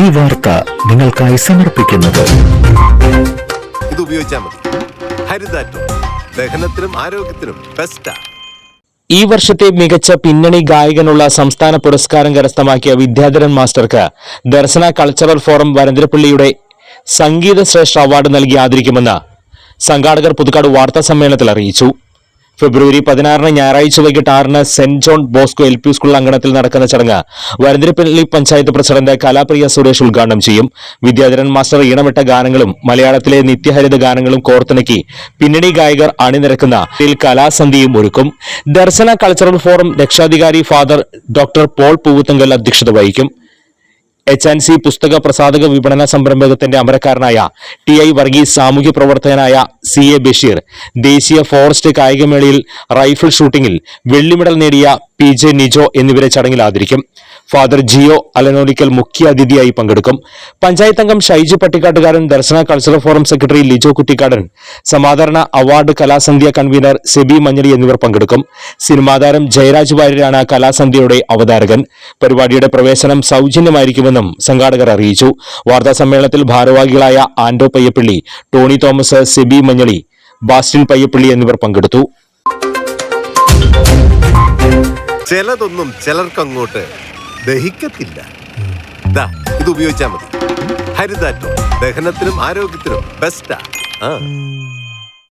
ഈ വാർത്ത നിങ്ങൾക്കായി സമർപ്പിക്കുന്നത്. ഇത് ഉപയോഗിച്ചാൽ മതി. ഹരിതാറ്റോ. ദഹനത്തിനും ആരോഗ്യത്തിനും ബെസ്റ്റാ ഈ വർഷത്തെ മികച്ച പിന്നണി ഗായകനുള്ള സംസ്ഥാന പുരസ്കാരം കരസ്ഥമാക്കിയ വിദ്യാധരൻ മാസ്റ്റർക്ക് ദർശന കൾച്ചറൽ ഫോറം വരന്തരപ്പള്ളിയുടെ സംഗീത ശ്രേഷ്ഠ അവാർഡ് നൽകി ആദരിക്കുമെന്ന് സംഘാടകർ പുതുക്കാട് വാർത്താ സമ്മേളനത്തിൽ അറിയിച്ചു. ഫെബ്രുവരി പതിനാറിന് ഞായറാഴ്ച വൈകിട്ട് ആറിന് saint John Bosco L P school അങ്കണത്തിൽ നടക്കുന്ന ചടങ്ങ്. വരന്തിരപ്പള്ളി പഞ്ചായത്ത് പ്രസിഡന്റ് കലാപ്രിയ സുരേഷ് ഉദ്ഘാടനം ചെയ്യും. വിദ്യാധരൻ മാസ്റ്റർ ഈണമിട്ട ഗാനങ്ങളും മലയാളത്തിലെ നിത്യഹരിത ഗാനങ്ങളും കോർത്തിണക്കി പിന്നണി ഗായകർ അണിനിരക്കുന്ന കലാസന്ധിയും ഒരുക്കും. ദർശന കൾച്ചറൽ ഫോറം രക്ഷാധികാരി ഫാദർ ഡോക്ടർ പോൾ പൂവുത്തങ്കൽ അധ്യക്ഷത വഹിക്കും. എച്ച് ആൻഡ് സി പുസ്തക പ്രസാദക വിപണന സംരംഭകത്തിന്റെ അമരക്കാരനായ ടി ഐ വർഗീസ് സാമൂഹ്യ പ്രവർത്തകനായ സി എ ബഷീർ. ദേശീയ ഫോറസ്റ്റ് കായികമേളയിൽ റൈഫിൾ ഷൂട്ടിംഗിൽ വെള്ളി മെഡൽ നേടിയ പി ജെ നിജോ എന്നിവരെ ചടങ്ങിൽ ആദരിക്കും. ഫാദർ ജിയോ അലനോലിക്കൽ മുഖ്യ അതിഥിയായി പങ്കെടുക്കും. പഞ്ചായത്ത് അംഗം Shaiju Pattikkattukaran Darshana cultural forum secretary Lijo Kuttikkadan സമാദരണ award കലാസന്ധ്യ കൺവീനർ സെബി മഞ്ഞളി എന്നിവർ പങ്കെടുക്കും. സിനിമാതാരം ജയരാജ് വാര്യരാണ് കലാസന്ധ്യയുടെ അവതാരകൻ. പരിപാടിയുടെ പ്രവേശനം സൗജന്യമായിരിക്കുമെന്നും സംഘാടകർ അറിയിച്ചു. വാർത്താ സമ്മേളനത്തിൽ ഭാരവാഹികളായ ആന്റോ പയ്യപ്പള്ളി ടോണി തോമസ് സെബി മഞ്ഞളി ബാസ്റ്റിൻ പയ്യപ്പള്ളി എന്നിവർ പങ്കെടുത്തു. ചിലതൊന്നും ചിലർക്കങ്ങോട്ട് ദഹിക്കത്തില്ല. ഇത് ഉപയോഗിച്ചാൽ മതി. ഹരിതാറ്റോ ദഹനത്തിനും ആരോഗ്യത്തിനും ബെസ്റ്റാ ആ.